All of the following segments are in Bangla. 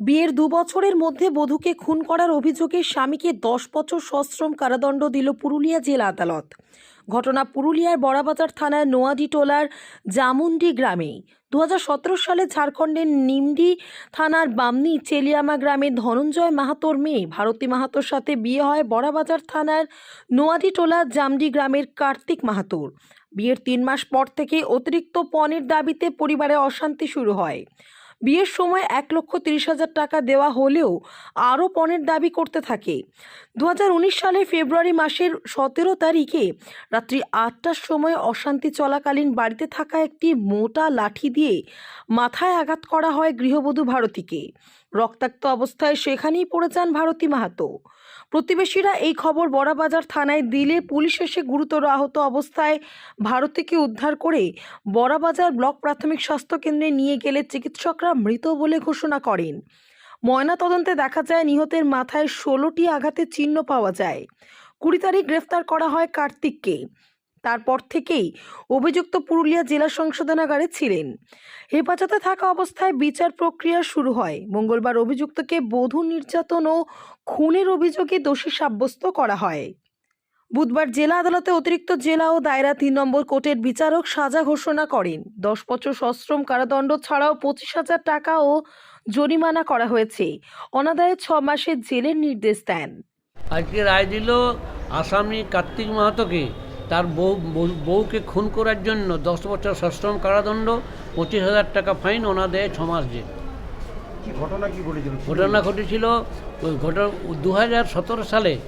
বিয়ের দু বছরের মধ্যে বধূকে খুন করার অভিযোগে স্বামীকে দশ বছর সশ্রম কারাদণ্ড দিল পুরুলিয়া জেলা আদালত। ঘটনা পুরুলিয়ার বড়াবাজার থানার নোয়াডি টোলার জামুন্ডি গ্রামে দু হাজার সতেরো সালে ঝাড়খণ্ডের নিমডি থানার বামনি চেলিয়ামা গ্রামের ধনঞ্জয় মাহাতোর মেয়ে ভারতী মাহাতোর সাথে বিয়ে হয় বড়াবাজার থানার নোয়াডি টোলার জামডি গ্রামের কার্তিক মাহাতোর। বিয়ের তিন মাস পর থেকে অতিরিক্ত পণের দাবিতে পরিবারে অশান্তি শুরু হয়। বিয়ের সময় এক লক্ষ তিরিশ হাজার টাকা দেওয়া হলেও আরও পণের দাবি করতে থাকে। দু হাজার উনিশ সালে ফেব্রুয়ারি মাসের সতেরো তারিখে রাত্রি আটটার সময় অশান্তি চলাকালীন বাড়িতে থাকা একটি মোটা লাঠি দিয়ে মাথায় আঘাত করা হয় গৃহবধূ ভারতীকে। রক্তাক্ত অবস্থায় সেখানেই পড়ে যান ভারতী মাহাতো। প্রতিবেশীরা এই খবর বড়াবাজার থানায় দিলে পুলিশ এসে গুরুতর আহত অবস্থায় ভারতীকে উদ্ধার করে বড়াবাজার ব্লক প্রাথমিক স্বাস্থ্য কেন্দ্রে নিয়ে গেলে চিকিৎসকরা মৃত বলে ঘোষণা করেন। ময়নাতদন্তে দেখা যায় নিহতের মাথায় ষোলোটি আঘাতের চিহ্ন পাওয়া যায়। কুড়ি তারিখ গ্রেফতার করা হয় কার্তিককে। তারপর থেকেই অভিযুক্ত পুরুলিয়া জেলা সংশোধনাগারে ছিলেন। হেফাজতে থাকা অবস্থায় বিচার প্রক্রিয়া শুরু হয়। মঙ্গলবার অভিযুক্তকে বধূ নির্যাতন ও খুনের অভিযোগে দোষী সাব্যস্ত করা হয়। বুধবার জেলা আদালতে অতিরিক্ত জেলা ও দায়রা তিন নম্বর কোর্টের বিচারক সাজা ঘোষণা করেন। দশ বছর সশ্রম কারাদণ্ড ছাড়াও পঁচিশ হাজার টাকা ও জরিমানা করা হয়েছে। অনাদায়ে ছ মাসের জেলের নির্দেশ দেন। আজকে রায় দিল আসামি কার্তিক মাহাতোকে। তার বউ বউ- বউকে খুন করার জন্য দশ বছর সশ্রম কারাদণ্ড পঁচিশ হাজার টাকা ফাইন ওনা দেয় ছ মাস জেল। ঘটনা কি ঘটেছিল? ঘটনা ঘটেছিল ওই ঘটনা দু হাজার সতেরো সালে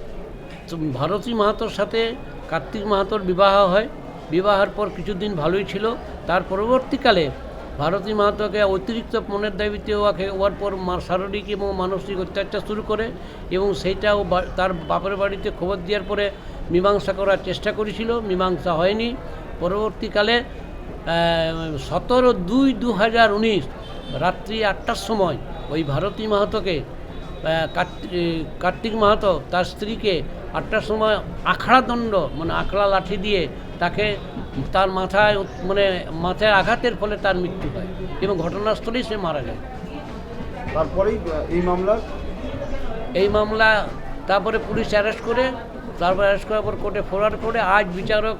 ভারতী মাহাতোর সাথে কার্তিক মাহাতোর বিবাহ হয়। বিবাহের পর কিছুদিন ভালোই ছিল। তার পরবর্তীকালে ভারতী মাহাতোকে অতিরিক্ত পণের দাবিতে ওকে ওর পর শারীরিক এবং মানসিক অত্যাচার শুরু করে এবং সেইটাও তার বাপের বাড়িতে খবর দেওয়ার পরে মীমাংসা করার চেষ্টা করেছিল। মীমাংসা হয়নি। পরবর্তীকালে সতেরো দুই দু হাজার উনিশ রাত্রি আটটার সময় ওই ভারতী মাহাতোকে কার্তিক মাহাতো তার স্ত্রীকে আটটার সময় আখড়া দণ্ড মানে আখড়া লাঠি দিয়ে তাকে তার মাথায় মানে মাথায় আঘাতের ফলে তার মৃত্যু হয় এবং ঘটনাস্থলেই সে মারা যায়। তারপরেই এই মামলা? এই মামলা তারপরে পুলিশ অ্যারেস্ট করে তারপর অ্যারেস্ট করার পর কোর্টে ফরওয়ার্ড করে আজ বিচারক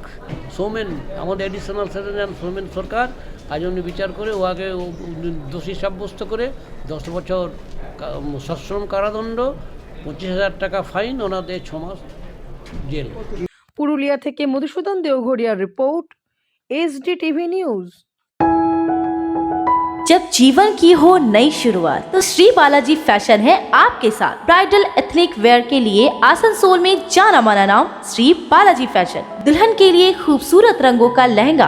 সৌমেন আমাদের এডিশনাল সেশন সৌমেন সরকার আজ উনি বিচার করে উ- দোষী সাব্যস্ত করে দশ বছর সশ্রম কারাদণ্ড পঁচিশ হাজার টাকা ফাইন ওনাদের ছ মাস জেল পুরুলিয়া থেকে মধুসূদন দেওঘরিয়ার রিপোর্ট এসডি টিভি নিউজ जब जीवन की हो नई शुरुआत तो श्री बालाजी फैशन है आपके साथ ब्राइडल एथनिक वेयर के लिए आसनसोल में जाना माना नाम श्री बालाजी फैशन दुल्हन के लिए खूबसूरत रंगों का लहंगा